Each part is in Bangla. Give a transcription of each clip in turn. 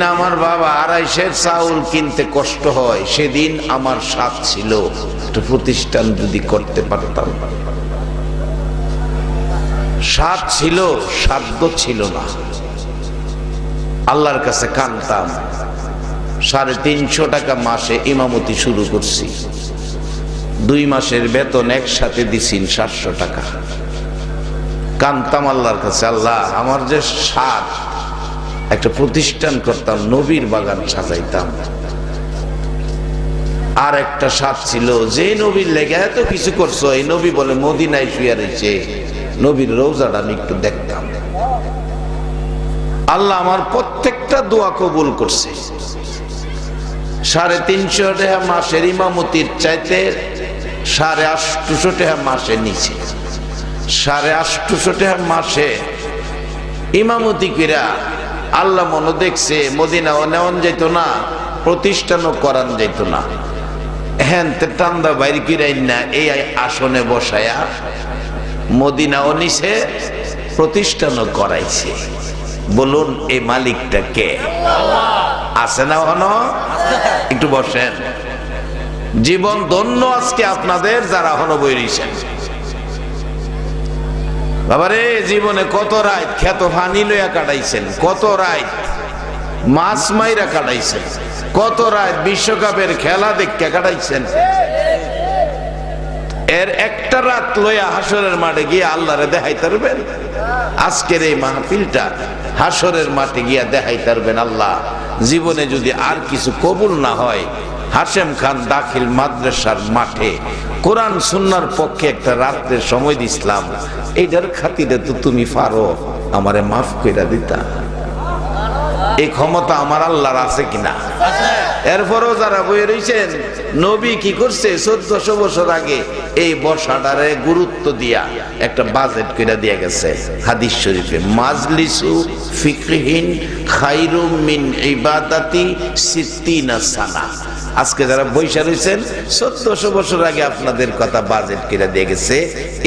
যেদিন আমার বাবা আড়াইশের চাউল কিনতে কষ্ট হয়, সেদিন আমার স্বাদ ছিল। একটা প্রতিষ্ঠান যদি করতে পারতাম। স্বাদ ছিল, সাধ্য ছিল না। আল্লাহর কাছে কানতাম, সাড়ে তিনশো টাকা মাসে ইমামতি শুরু করছি। দুই মাসের বেতন একসাথে দিছিন সাতশো টাকা। কানতাম আল্লাহর কাছে, আল্লাহ, আমার যে স্বাদ একটা প্রতিষ্ঠান করতাম নবীর বাগান সাজাইতাম। আর একটা সাপ ছিল, যে নবীর লেগে এত কিছু করছ, এই নবী বলে মদিনায় শুয়ে রয়েছে। নবীর রোজাটা আমি একটু দেখতাম। আল্লাহ আমার প্রত্যেকটা দোয়া কবুল করছে। সাড়ে তিনশো টাকা মাসের ইমামতির চাইতে সাড়ে আটশোশো টাকা মাসে নিচে। সাড়ে আটশোশো টাকা মাসে ইমামতি কিরা আল্লাহ মনে দেখছে, মদিনাও নেওয়ান যেত না, প্রতিষ্ঠানও করান যেত না। হ্যান টান্দা বাইর কিরাই না, এই আসনে বসায়া মদিনাও নিছে, প্রতিষ্ঠানও করাইছে। বলুন, এই মালিকটা কে? আছে না হন একটু বসেন। জীবন ধন্য আজকে আপনাদের যারা হন বইরিছেন বাবারে, জীবনে কত রাত খ্যাত ফানি লইয়া কাটাইছেন, কত রাত মাছ মাইরা কাটাইছেন, কত রাত বিশ্বকাপের খেলা দেখে কাটাইছেন। এর একটা রাত লইয়া হাসরের মাঠে গিয়ে আল্লাহরে দেখাই পারবেন? আজকের এই মাহফিলটা হাসরের মাঠে গিয়া দেখাই পারবেন আল্লাহ। জীবনে যদি আর কিছু কবুল না হয় হাসেম খান দাখিল মাদ্রাসার মাঠে কোরআন সুন্নার পক্ষে একটা রাত্রের সময় দিছিলাম এইটার খাতিরে তো তুমি পারো, আমারে মাফ কইরা দিতা। এই ক্ষমতা আমার আল্লাহর আছে কিনা? এরপরও যারা বয়ে রয়েছেন নবী কি করছে? চোদ্দশো বছর আগে এই বর্ষাটারে গুরুত্ব দিয়া একটা বাজেট করে দিয়া গেছে হাদিস শরীফে। মাজলিসু ফিকরিহীন খাইরুম মিন ইবাদাতি সিদ্দিনা সানা। আজকে যারা বৈশা রয়েছেন, চোদ্দশো বছর আগে আপনাদের কথা বাজেট করে দিয়ে গেছে।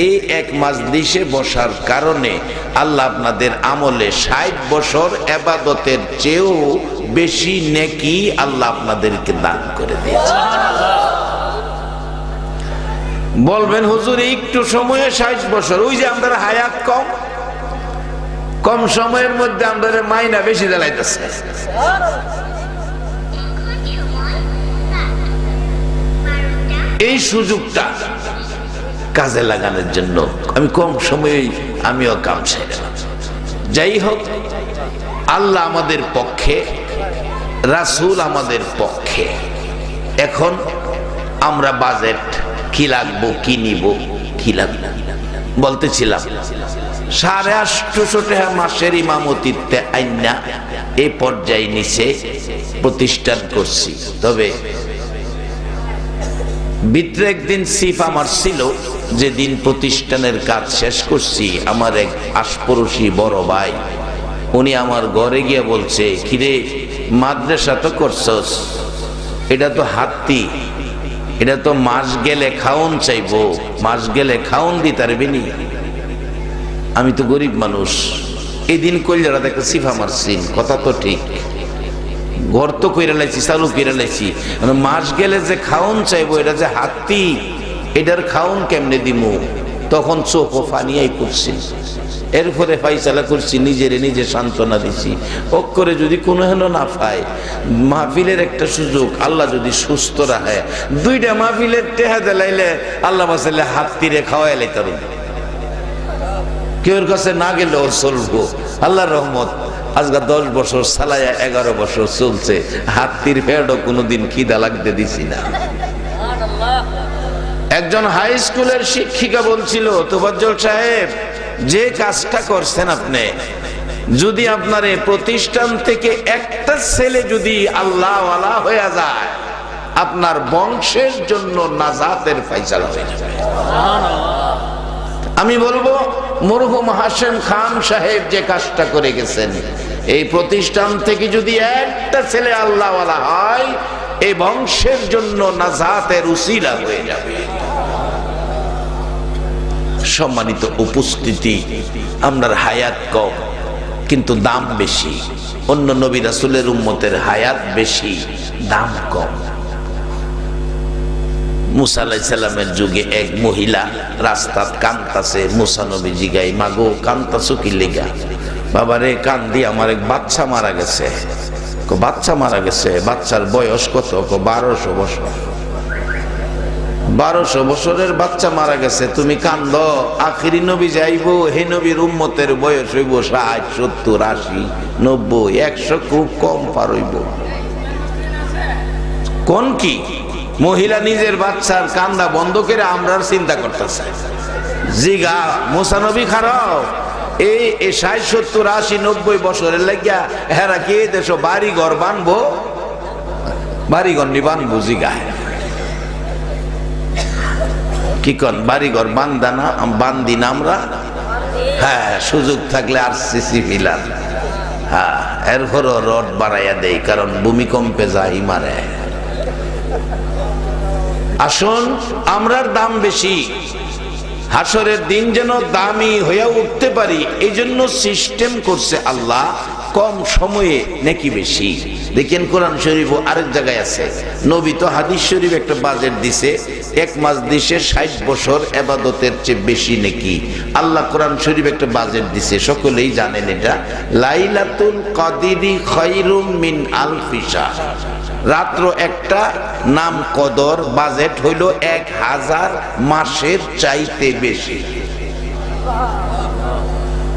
এই এক মাজলিসে বসার কারণে আল্লাহ আপনাদের আমলে ষাট বছর এবাদতের চেয়েও বেশি নেকি আল্লাহ আপনাদেরকে দান করে দিয়েছে। বলবেন, হুজুর, একটু সময়ে ষাট বছর। ওই যে আমাদের হায়াত কম কম সময়ের মধ্যে আমাদের মাইনা বেশি জ্বালাইতেছে। এই সুযোগটা কাজে লাগানোর জন্য আমি কম সময়ে আমিও কাম ছেড়ে যাই হোক, আল্লাহ আমাদের পক্ষে, রাসুল আমাদের পক্ষে। এখন আমরা বাজেট কি লাগবো, কি নিব, কি লাগবে? বলতেছিলাম, সাড়ে আটশোশো টাকা মাসের ইমামতিতে আইনা এই পর্যায়ে নিচে প্রতিষ্ঠান করছি। তবে ভিতরে একদিন সিফ আমার ছিল, যেদিন প্রতিষ্ঠানের কাজ শেষ করছি, আমার এক আশপড়শি বড় ভাই। উনি আমার ঘরে গিয়ে বলছে, কিরে, মাদ্রাসা তো করছস, এটা তো হাতি, এটা তো মাস গেলে খাউন চাইব, মাস গেলে খাউন দি তারবিনি আমি তো গরিব মানুষ এই দিন কইলারা দেখে সিফা মারছি কথা তো ঠিক। গর্ত কইরা লাইছি, চালু কইরা লাইছি। মাস গেলে যে খাউন চাইব, এটা যে হাতি এটার খাউন কেমনে দিমু? তখন চোখ ফানিয়াই পড়ছি এরপরে ফাইসালা করছি, নিজেরে নিজে সান্ত্বনা দিছি। অক্ষরে যদি কোনো হেন না পায়, মাহফিলের একটা সুযোগ, আল্লাহ যদি সুস্থ রাখে। দুইটা মাহফিলের টেহা দেলাইলে, আল্লাহ বাসাইলে হাত তীরে খাওয়াই লাইতারুন কেউর কাছে না গেলেও চলবো। আল্লাহ রহমত। আজকাল দশ বছর সালাইয়া এগারো বছর চলছে, হাতির ফেডও কোনোদিন খিদা লাগতে দিছি না। একজন হাই স্কুলের শিক্ষিকা বলছিল, তোবাজ্জল সাহেব, যে কাজটা করছেন আপনি, যদি আপনার এই প্রতিষ্ঠান থেকে একটা ছেলে যদি আল্লাহ হয়ে যায়, আপনার বংশের জন্য নাজাতের ফাইসালা হয়ে যাবে। আমি বলব, মরহুম হাসেম খান সাহেব যে কাজটা করে গেছেন এই প্রতিষ্ঠান থেকে যদি একটা ছেলে আল্লাহওয়ালা হয় এই বংশের জন্য নাজাতের উসিলা হয়ে যাবে। সম্মানিত উপস্থিতি আপনার হায়াত কম, কিন্তু দাম বেশি। অন্য নবী রাসুলের উম্মতের হায়াত বেশি, দাম কম। মুসা আলাইসাল্লামের যুগে এক মহিলা রাস্তাত কান্তাছে, মুসা নবী জিগাই মাগো, কান্তাছো কি লেগা? বাবারে কান্দি, আমার এক বাচ্চা মারা গেছে। বাচ্চা মারা গেছে, বাচ্চার বয়স কত? বারোশো বছর। বারোশো বছরের বাচ্চা মারা গেছে, তুমি কান্দ, আখিরি নবী যাইব, হে নবীর উম্মতের বয়স হইব ষাট, সত্তর, আশি, নব্বই, একশো খুব কম পার হইব। কোন কি? মহিলা নিজের বাচ্চার কান্দা বন্ধ করে আমরার চিন্তা করতেছে। জিগা, মুসানবী খারাপ। এই ষাট, সত্তর, আশি, নব্বই বছরের লাগিয়া হেরা কে দেশ বাড়ি ঘর বানবো? বাড়ি ঘর নিবান বুঝি জিগায়। কি কন বাড়ি ঘর বান্দানা বান্দি না আমরা? হ্যাঁ সুযোগ থাকলে আর সিসি ফিলার হ্যাঁ এরপরও রড বাড়াইয়া দেই, কারণ ভূমিকম্পে যাই মারে। আসুন, আমরার দাম বেশি। হাসরের দিন যেন দামি হয়ে উঠতে পারি এই জন্য সিস্টেম করছে আল্লাহ কম সময়ে, নাকি বেশি। দেখেন কোরআন শরীফ আরেক জায়গায় আছে। নবী তো হাদিস শরীফ একটা বাজেট দিছে, এক মাস দিছে ষাট বছর এবাদতের চেয়ে বেশি নাকি। আল্লাহ কোরআন শরীফ একটা বাজেট দিছে, সকলেই জানেন এটা। লাইলাতুল কাদিরি খৈরুম মিন আলফিসা রাত্র একটা, নাম কদর, বাজেট হইল এক হাজার মাসের চাইতে বেশি।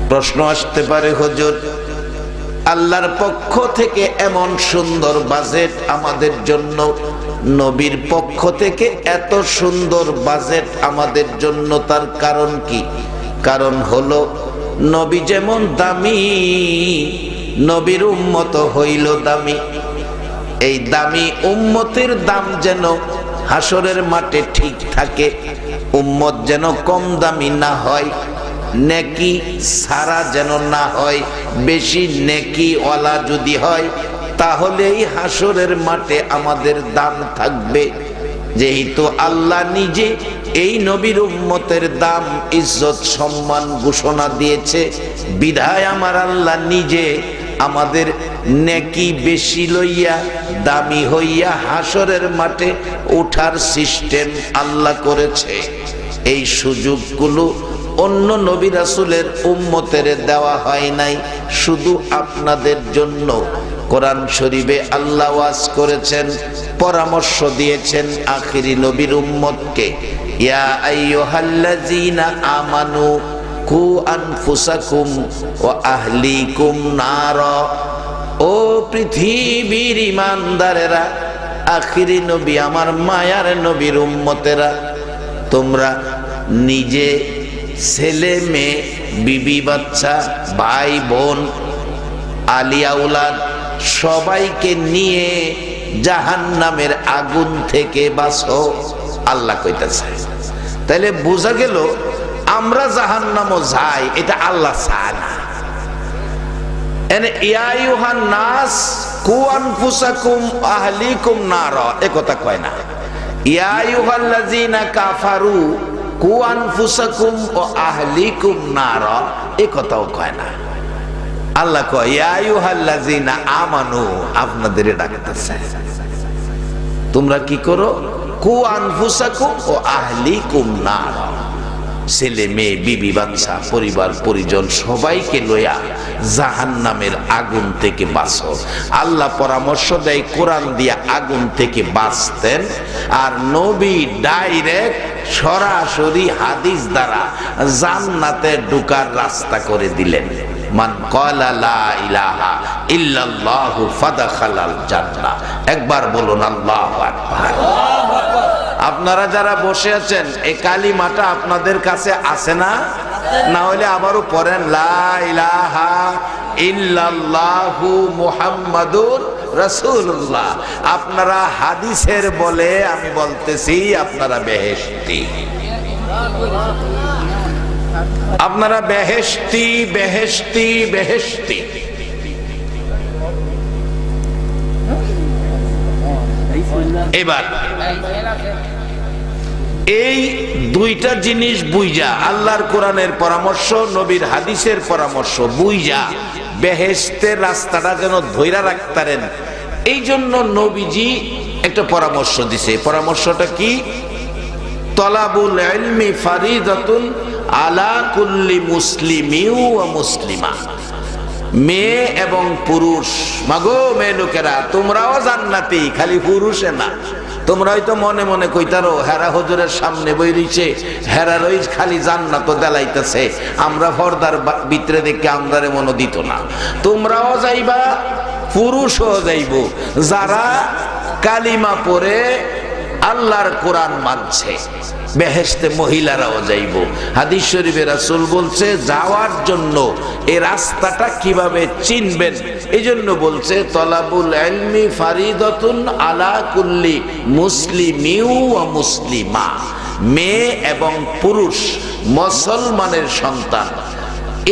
প্রশ্ন আসতে পারে, হজুর, আল্লাহর পক্ষ থেকে এমন সুন্দর বাজেট আমাদের জন্য, নবীর পক্ষ থেকে এত সুন্দর বাজেট আমাদের জন্য তার কারণ কি? কারণ হলো, নবী যেমন দামি, নবীর উম্মত হইল দামি। এই দামি উম্মতের দাম যেন হাসরের মাঠে ঠিক থাকে, উম্মত যেন কম দামি না হয়, নেকি সারা যেন না হয়, বেশি নেকি ওয়ালা যদি হয়, তাহলেই হাসরের মাঠে আমাদের দাম থাকবে। যেহেতু আল্লাহ নিজে এই নবীর উম্মতের দাম, ইজ্জত, সম্মান ঘোষণা দিয়েছে, বিধায় আমার আল্লাহ নিজে আমাদের নেকি বেশি লইয়া, দামি হইয়া হাসরের মাঠে ওঠার সিস্টেম আল্লাহ করেছে। এই সুযোগগুলো অন্য নবী রাসুলের উম্মতের দেওয়া হয় নাই, শুধু আপনাদের জন্য। কোরআন শরীফে আল্লাহ ওয়াজ করেছেন, পরামর্শ দিয়েছেন আখিরি নবীর উম্মতকে। ইয়া আইয়ুহাল্লাযীনা আমানু কু আনফুসাকুম ও আহলিকুম নার ও পৃথিবীর ইমানদারেরা, আখিরি নবী আমার মায়ার নবীর উম্মতেরা, তোমরা নিজে ছেলে, মেয়ে, বিবি, বাচ্চা, ভাই, বোন আলিয়া উলাদ সবাইকে নিয়ে জাহান্নামের আগুন থেকে বাঁচো, আল্লাহ কইতেছে। তাইলে বোঝা গেল আমরা জাহান্নামও যাই, এটা আল্লাহ চায় না। কাফারু, কু আনফুসাকুম ও আহলিকুম নার আল্লাহ কয় আমানু, আপনাদের ডাকতেছে। তোমরা কি করো? কু আনফুসাকুম ও আহলিকুম নার। ছেলে, মেয়ে, বিবি, বাচ্চা, পরিবার, পরিজন, সবাইকে লইয়া জাহান নামের আগুন থেকে বাঁচো। আল্লাহ পরামর্শ দেয়, কোরআন দিয়া আগুন থেকে বাঁচতেন। আর নবী ডাইরেক্ট সরাসরি হাদিস দ্বারা জান্নাতে ঢুকার রাস্তা করে দিলেন। মান কলা লা ইলাহা ইল্লাল্লাহু ফাদাখালাল একবার বলুন, আল্লাহু আকবার। আপনারা যারা বসে আছেন, এই কালিমাটা আপনাদের কাছে আছে না? না হলে আবারও পড়েন, লা ইলাহা ইল্লাল্লাহু মুহাম্মাদুর রাসূলুল্লাহ। আপনারা হাদিসের বলে আমি বলতেছি, আপনারা বেহেশতি। আপনারা বেহেশতি বেহেশতি বেহেশতি। এবার এই দুইটা জিনিস বুইজা। আল্লাহর কোরআনের পরামর্শ, নবীর হাদিসের পরামর্শ, বুইজা। বেহেস্তের রাস্তাটা যেন ধৈরা রাখতারেন এই জন্য নবীজি একটা পরামর্শ দিছে। পরামর্শটা কি? তলাবুল ইলমি ফারিদাতুন আলা কুল্লি মুসলিমিউ মুসলিমা। মেয়ে এবং পুরুষ। মাগো, মেয়ে লোকেরা, তোমরাও জান্নাতি, খালি পুরুষে না। তোমরা হয়তো মনে মনে কইতারো, হেরা হজুরের সামনে বই রইছে হেরা রইজ খালি জান্নাত দেলাইতেছে। আমরা ফর্দার ভিতরে দেখে আমদারে মনো দিত না। তোমরাও যাইবা, পুরুষও যাইব। যারা কালিমা পরে আল্লাহর কোরআন মানছে। বেহেশতে মহিলারাও যাইব। হাদিস শরীফে রাসূল বলছে, যাওয়ার জন্য এ রাস্তাটা কীভাবে চিনবেন? এই জন্য বলছে, তলাবুল ইলমি ফারিদাতুন আলা কুল্লি মুসলিমিউ ওয়া মুসলিমা। মেয়ে এবং পুরুষ, মুসলমানের সন্তান।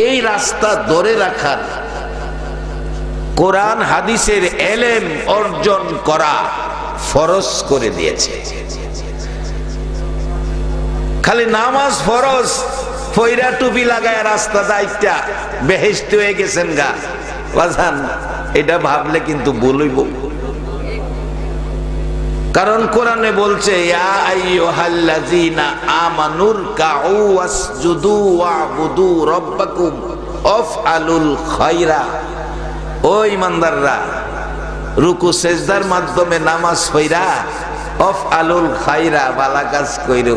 এই রাস্তা ধরে রাখার কোরআন, হাদিসের এলেম অর্জন করা ফরজ করে দিয়েছে। খালি নামাজ ফরজ ফইরা টুপি লাগায় রাস্তা দায়িত্বা বেহেস্ত হয়ে গেছেন গা। বাজান, এটা ভাবলে কিন্তু বলইব কারণ কোরআনে বলছে আমানুর কাউ ওয়াসজুদু ওয়াবুদু রাব্বাকুম আফআলুল খায়রা। ও ইমানদাররা রুকু সেজদার মাধ্যমে নামাজ হইরা অফ আলুল খাইরা বালা কাজ কইরো।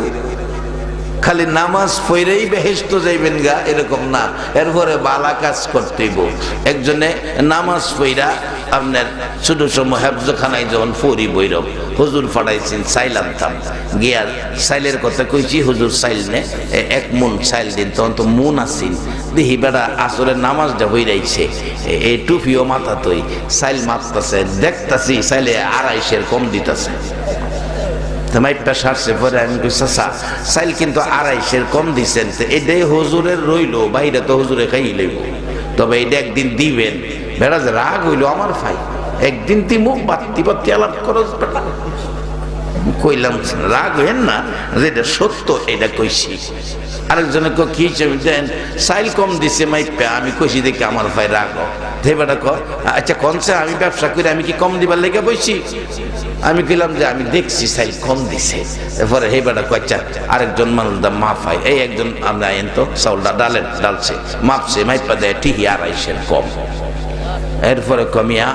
খালি নামাজ পড়েই বেহেস্ত যাইবেন গা, এরকম না। এরপরে বালা কাজ করতেইব একজনে নামাজ পড়া আপনার ছোট সময় হেফজখানায় যখন ফরি বৈরব, হুজুর ফাড়াইছেন, সাইল আনতাম। গিয়ার সাইলের কথা কইছি, হুজুর, সাইল নে এক মন সাইল দিন, তখন তো মন আসিন দেখি বেড়া আসলে নামাজটা হইরাইছে। এ- এই টুপিও মাথা তৈ সাইল মারতাছে, দেখতাছি সাইলে আড়াইশের কম দিতাছে। মাইপটা সারছে পরে আমি চাচা সাইল কিন্তু আড়াইশের কম দিছেন। তো এটাই হজুরের রইল, বাইরে তো হজুরে খাই লইব। তবে এটা একদিন দিবেন। বেড়া যে রাগ হইল, আমার ফাই একদিন তুই মুখ বাত্তি বাত্তি আলাপ করস বেটা। কইলাম, রাগ হইন না, যেটা সত্য এটা কইছি। আরেকজনে কো কি দেন? সাইল কম দিছে মাইপা। আমি কইছি, দেখি আমার ভাই রাগ ধে বেটা ক আচ্ছা কনসে আমি ব্যবসা করে, আমি কি কম দিবার লেগে বইছি? আমি কইলাম যে, আমি দেখছি সাইল কম দিছে। এরপরে হে বেটা কচ্চা আরেকজন মানুষ দা, মাফ হয়। এই একজন আমরা এন তো, চাউলটা ডালেন, ডালছে। মাপছে, মাইপা দেয় ঠিকই আড়াইশের কম। এরপরে কমিয়া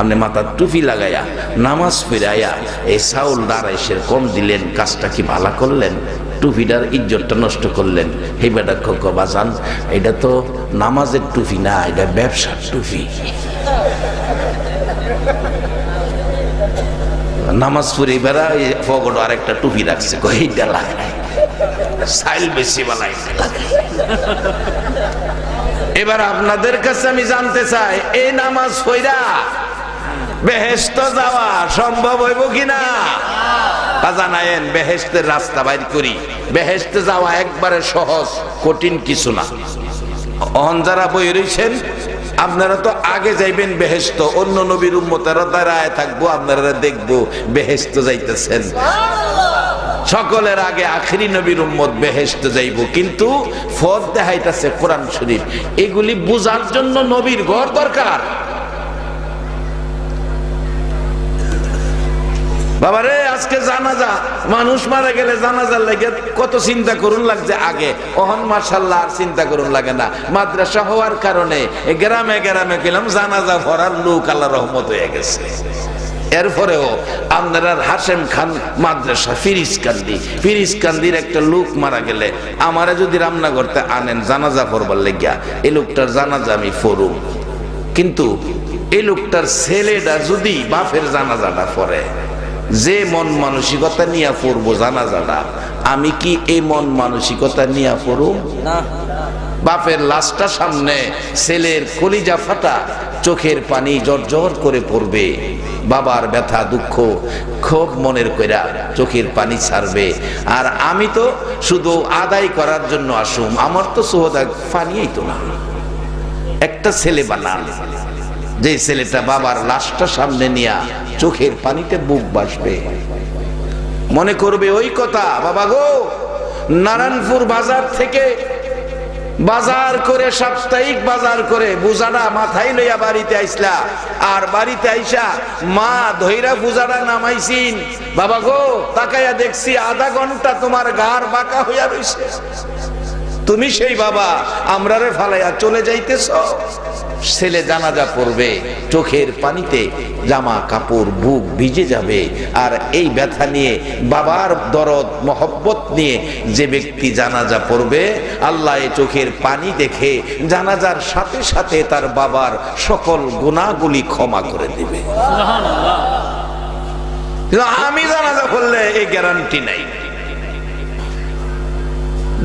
আপনি মাথার টুপি লাগাইয়া, নামাজ ফিরাইয়া এই চাউল দাঁড়াইশের কম দিলেন, কাজটা কি ভালো করলেন? টুপিটার ইজ্জতটা নষ্ট করলেন। এই বেটা খোক বাজান, এটা তো নামাজের টুপি না, এটা ব্যবসার টুপি। নামাজ পড়ে বেড়া, এই ফগট আরেকটা টুপি রাখছে এইটা লাগাই? সাইল বেশি বালাই এবার আপনাদের কাছে আমি জানতে চাই, এই নামাজ পড়া বেহেস্ত যাওয়া সম্ভব হইব কিনা? জানায়েন বেহেস্তের রাস্তা বাইর করি। বেহেস্তে যাওয়া একবারে সহজ, কঠিন কিছু না। অহন যারা বই রয়েছেন আপনারা তো আগে যাইবেন বেহেস্ত অন্য নবীর উম্মতেরা দাঁড়ায় থাকব, আপনারা দেখব বেহেস্ত যাইতেছেন। সকলের আগে আখরি নবীর উম্মত বেহেস্ত যাইব। কিন্তু ফদ দেখাইতেছে কোরআন শরীফ। এগুলি বুঝার জন্য নবীর ঘর দরকার। বাবারে, আজকে জানাজা, মানুষ মারা গেলে জানাজার লাগে কত চিন্তা করুন লাগছে আগে। অহন মার্শাল্লাহ আর চিন্তা করুন লাগে না। মাদ্রাসা হওয়ার কারণে গ্রামে গ্রামে গেলাম, জানাজা ভরার লোক আল্লাহ রহমত হয়ে গেছে। এরপরেও আপনারা হাসেম খান মাদ্রাসা ফিরিস কান্দি ফিরিস কান্দির একটা লোক মারা গেলে আমারে যদি রান্না করতে আনেন জানাজা পড়বার লেগিয়া, এই লোকটার জানাজা আমি ফরুম কিন্তু এই লোকটার ছেলেটা যদি বাপের জানাজাটা পড়ে, যে মন মানসিকতা নিয়ে পড়ব জানাজাটা, আমি কি এই মন মানসিকতা নিয়ে পড়ব বাপের লাশটা সামনে ছেলের কলিজা ফাটা চোখের পানি জর্জর করে পড়বে। বাবার ব্যথা, দুঃখ খুব মনের কইরা চোখের পানি ছাড়বে। আর আমি তো শুধু আদায় করার জন্য আসুম, আমার তো সোহদা পানিই তো না। একটা ছেলে বানান, যে ছেলেটা বাবার লাশটা সামনে নিয়া চোখের পানিতে বুক বাসবে মনে করবে ওই কথা, বাবা গো, নারায়ণপুর বাজার থেকে বাজার করে, সাপ্তাহিক বাজার করে বুজাটা মাথায় লইয়া বাড়িতে আইসলা। আর বাড়িতে আইসা মা ধৈরা বুজাটা নামাইছিন বাবা গো, তাকাইয়া দেখছি আধা ঘণ্টা তোমার গার বাঁকা হইয়া রইছে। তুমি সেই বাবা আমরারে ফালাইয়া চলে যাইতেছ। ছেলে জানাজা পড়বে চোখের পানিতে জামা কাপড় বুক ভিজে যাবে। আর এই ব্যথা নিয়ে বাবার দরদ মহব্বত নিয়ে যে ব্যক্তি জানাজা পড়বে আল্লাহ এই চোখের পানি দেখে জানাজার সাথে সাথে তার বাবার সকল গুণাগুলি ক্ষমা করে দেবে। আমি জানাজা পড়লে এই গ্যারান্টি নাই।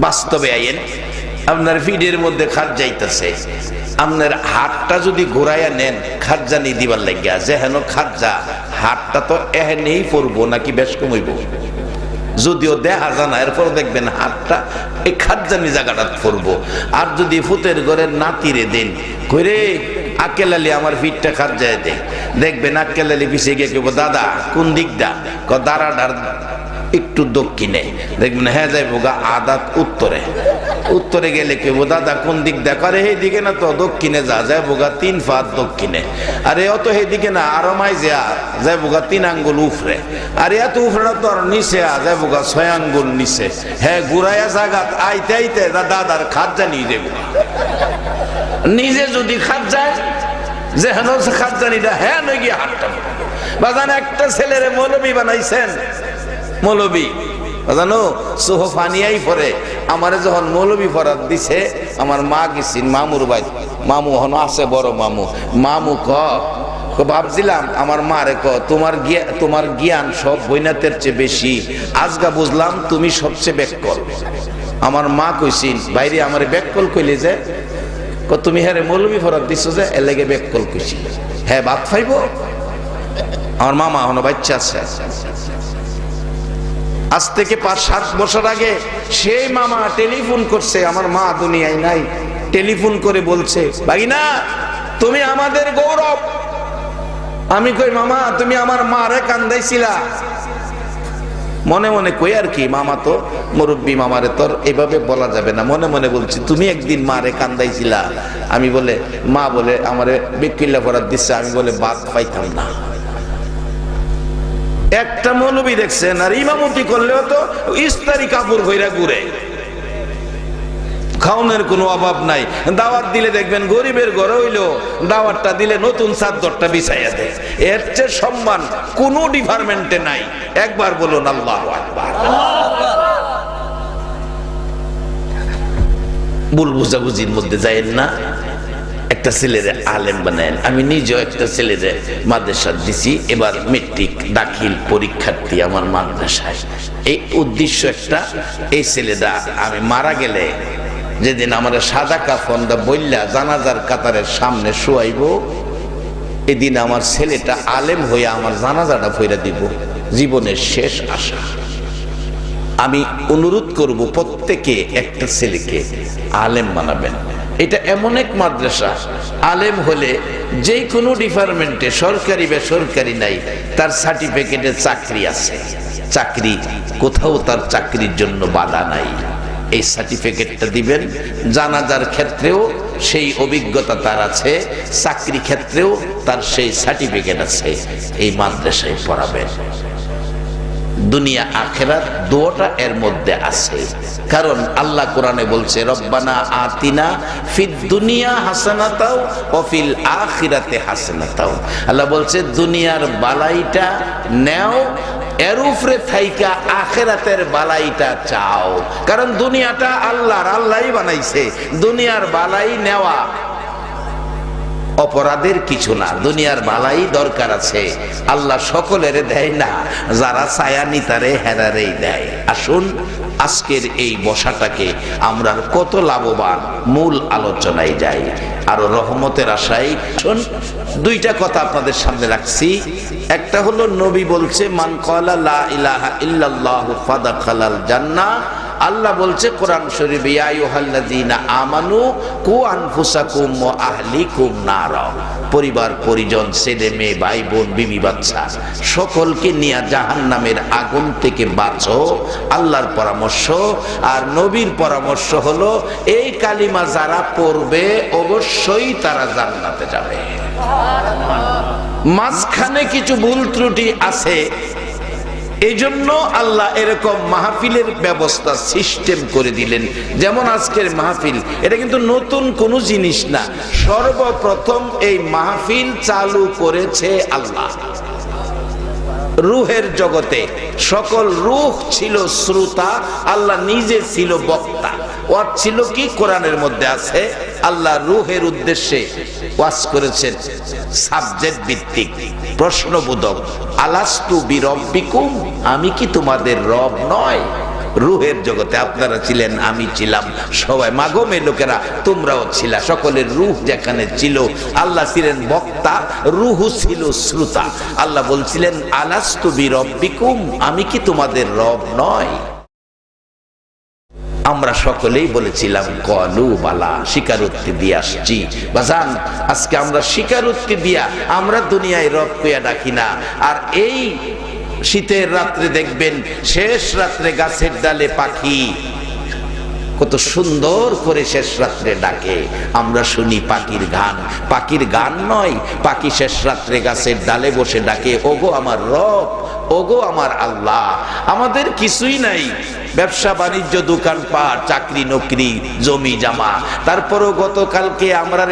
বাস্তবে আইন আপনার ফিডের মধ্যে খাট যাইতেছে। আপনার হাতটা যদি ঘোরাইয়া নেন খাটজানি দিবার লাগিয়া, যে হেন খাটজা হাতটা তো এহেনেই পড়ব, নাকি বেশ কমইব? যদিও দেখা জানা এরপর দেখবেন হাতটা এই খাটজানি জায়গাটা পড়ব। আর যদি ফুতের ঘরের নাতিরে দেন, কইরে আকেল আমার ফিটটা খাট যায় দেখবেন আকেল আলী পিছিয়ে গিয়ে কেবো দাদা, কোন দিকটা ক দাঁড়াডার একটু দক্ষিণে। দেখবেন হ্যাঁ যাইবো গা, আদাত উত্তরে। উত্তরে গেলে কেউ দাদা কোন দিক দেখা? রে দিকে না তো দক্ষিণে যা, যাইবো গা তিন ফাত দক্ষিণে। আরে অত সেই দিকে না, আরও মাই যা, যাইবো গা তিন আঙ্গুল উফরে। আর এত উফরে তো আর নিচে আ, যাইবো গা ছয় আঙ্গুল নিচে। হ্যাঁ ঘুরাইয়া জাগাত আইতে আইতে দাদার খাত জানিয়ে দেবো। নিজে যদি খাত যায়, যে হেন খাত জানিটা হ্যাঁ গিয়ে হাতটা বাজান একটা ছেলেরে মৌলবী বানাইছেন। মৌলবী। জানো সোহফানিয়াই পরে। আমারে যখন মৌলবী ফরাত দিছে, আমার মা গেছিন মামুর বাই মামু হন আছে, বড় মামু। মামু ক ভাবছিলাম, আমার মারে ক, তোমার তোমার জ্ঞান সব বৈনাতের চেয়ে বেশি। আজগা বুঝলাম তুমি সবচেয়ে ব্যাককল আমার মা কইছিন বাইরে আমারে ব্যাককল কইলে যে, ক, তুমি হ্যাঁ মৌলবী ফরাত দিছো যে, এর লেগে ব্যাককল কইছি হ্যাঁ ভাত খাইব? আমার মামা হনো বাচ্চা আছে। আজ থেকে পাঁচ, সাত বছর আগে সেই মামা টেলিফোন করছে, আমার মা দুনিয়ায় নাই। টেলিফোন করে বলছে ভাগিনা তুমি আমাদের গৌরব। আমি কই, মামা, তুমি আমার মারে কান্দাইছিলা। মনে মনে কই আর কি, মামা তো মুরব্বী, মামারে তোর এভাবে বলা যাবে না। মনে মনে বলছি, তুমি একদিন মারে কান্দাইছিলা? আমি বলে, মা বলে, আমারে বিকিল্লা করার দিচ্ছে। আমি বলে, বাদ পাইতাম না। একটা মৌলবী দেখছেন, আর ইমামতি করলেও তো ইস্তারি কাপড় ভৈরা ঘুরে। খাওনের কোনো অভাব নাই। দাওয়াত দিলে দেখবেন গরিবের ঘরে হইল দাওয়াতটা দিলে নতুন চাদরটা বিছাইয়া দেয়। এর চেয়ে সম্মান কোনো ডিপার্টমেন্টে নাই। একবার বলুন, আল্লাহ ভুল বুঝাবুঝির মধ্যে যায়েন না। একটা ছেলেরে আলেম বানায় আমি নিজেও একটা ছেলেরে মাদ্রাসা দিছি, এবার মেট্রিক দাখিল পরীক্ষার্থী আমার মাদ্রাসায়। এই উদ্দেশ্য একটা, এই ছেলেটা আমি মারা গেলে যেদিন আমার সাদা কাফনটা বললা জানাজার কাতারের সামনে শোয়াইব, এদিন আমার ছেলেটা আলেম হয়ে আমার জানাজাটা ফইরা দিব। জীবনের শেষ আশা। আমি অনুরোধ করব প্রত্যেকে একটা ছেলেকে আলেম বানাবেন। এটা এমন এক মাদ্রাসা। আলেম হলে যে কোনো ডিপার্টমেন্টে সরকারি বেসরকারি নাই, তার সার্টিফিকেটে চাকরি আছে। চাকরি, কোথাও তার চাকরির জন্য বাধা নাই। এই সার্টিফিকেটটা দিবেন, জানাজার ক্ষেত্রেও সেই অভিজ্ঞতা তার আছে, চাকরি ক্ষেত্রেও তার সেই সার্টিফিকেট আছে। এই মাদ্রাসায় পড়াবেন। দুনিয়া আখেরাত দুটা এর মধ্যে আছে। কারণ আল্লাহ কোরআনে বলছে, রব্বানা আতিনা ফিদ দুনিয়া হাসানাতাও ও ফিল আখিরাতে হাসানাতাও। আল্লাহ বলছে, দুনিয়ার বালাইটা নেও, এর উপরে থাইকা আখেরাতের বালাইটা চাও। কারণ দুনিয়াটা আল্লাহর, আল্লাহই বানাইছে। দুনিয়ার বালাই নেওয়া অপরাধের কিছু না, দুনিয়ার বালাই দরকার আছে। আল্লাহ সকলের দেয় না, যারা ছায়া নিতারে হেরারেই দেয়। আসুন, আজকের এই বসাটাকে আমরা কত লাভবান মূল আলোচনায় যাই। আরও রহমতের আশায়। শোন দুইটা কথা আপনাদের সামনে রাখছি। একটা হলো, নবী বলছে, মান কলা লা ইলাহা ইল্লাল্লাহু ফাদাখালাল জান্নাহ। আল্লাহ বলছে, কোরআন শরীফে আমানু পরিবার, পরিজন, ছেলে মেয়ে, ভাই বোন, বিবি বাচ্চা, সকলকে নিয়ে জাহান্নামের আগুন থেকে বাঁচো, আল্লাহর পরামর্শ। আর নবীর পরামর্শ হলো, এই কালিমা যারা পড়বে, অবশ্যই তারা জান্নাতে যাবে। মাঝখানে কিছু ভুল ত্রুটি আছে। এই জন্য আল্লাহ এরকম মাহফিলের ব্যবস্থা, সিস্টেম করে দিলেন। যেমন আজকের মাহফিল, এটা কিন্তু নতুন কোনো জিনিস না। সর্বপ্রথম এই মাহফিল চালু করেছে আল্লাহ। রুহের জগতে। সকল রুহ ছিল শ্রোতা, আল্লাহ নিজে ছিল বক্তা। ওয়াজ ছিল কি? কোরআনের মধ্যে আছে। আল্লাহ রুহের উদ্দেশ্যে ওয়াজ করেছেন সাবজেক্ট ভিত্তিক, প্রশ্নবোধক। আলাস্তু বিরব্বিকুম, আমি কি তোমাদের রব নয়? রুহের জগতে আপনারা ছিলেন, আমি ছিলাম। সবাই মাগমে লোকেরা, তোমরাও ছিলা। সকলের রুহ যেখানে ছিল, আল্লাহ ছিলেন বক্তা, রুহু ছিল শ্রোতা। আল্লাহ বলছিলেন, আলাস্তু বিরব্বিকুম, আমি কি তোমাদের রব নয় আমরা সকলেই বলেছিলাম, কলু বালা, স্বীকারোক্তি দিয়ে আসছি। বাজান, আজকে আমরা স্বীকারোক্তি দিয়া, আমরা দুনিয়ায় রব কুয়া ডাকি না। আর এই শীতের রাত্রে দেখবেন শেষ রাত্রে গাছের ডালে পাখি। কত সুন্দর করে শেষ রাত্রে ডাকে। আমরা শুনি পাখির গান। পাখির গান নয়, পাখি শেষ রাত্রে গাছের ডালে বসে ডাকে, ওগো আমার রব, ওগো আমার আল্লাহ। আমাদের কিছুই নাই। ব্যবসা, বাণিজ্য, দোকানপাট, চাকরি, নকরি, জমি, জামা। তারপরও গতকালকে আমরা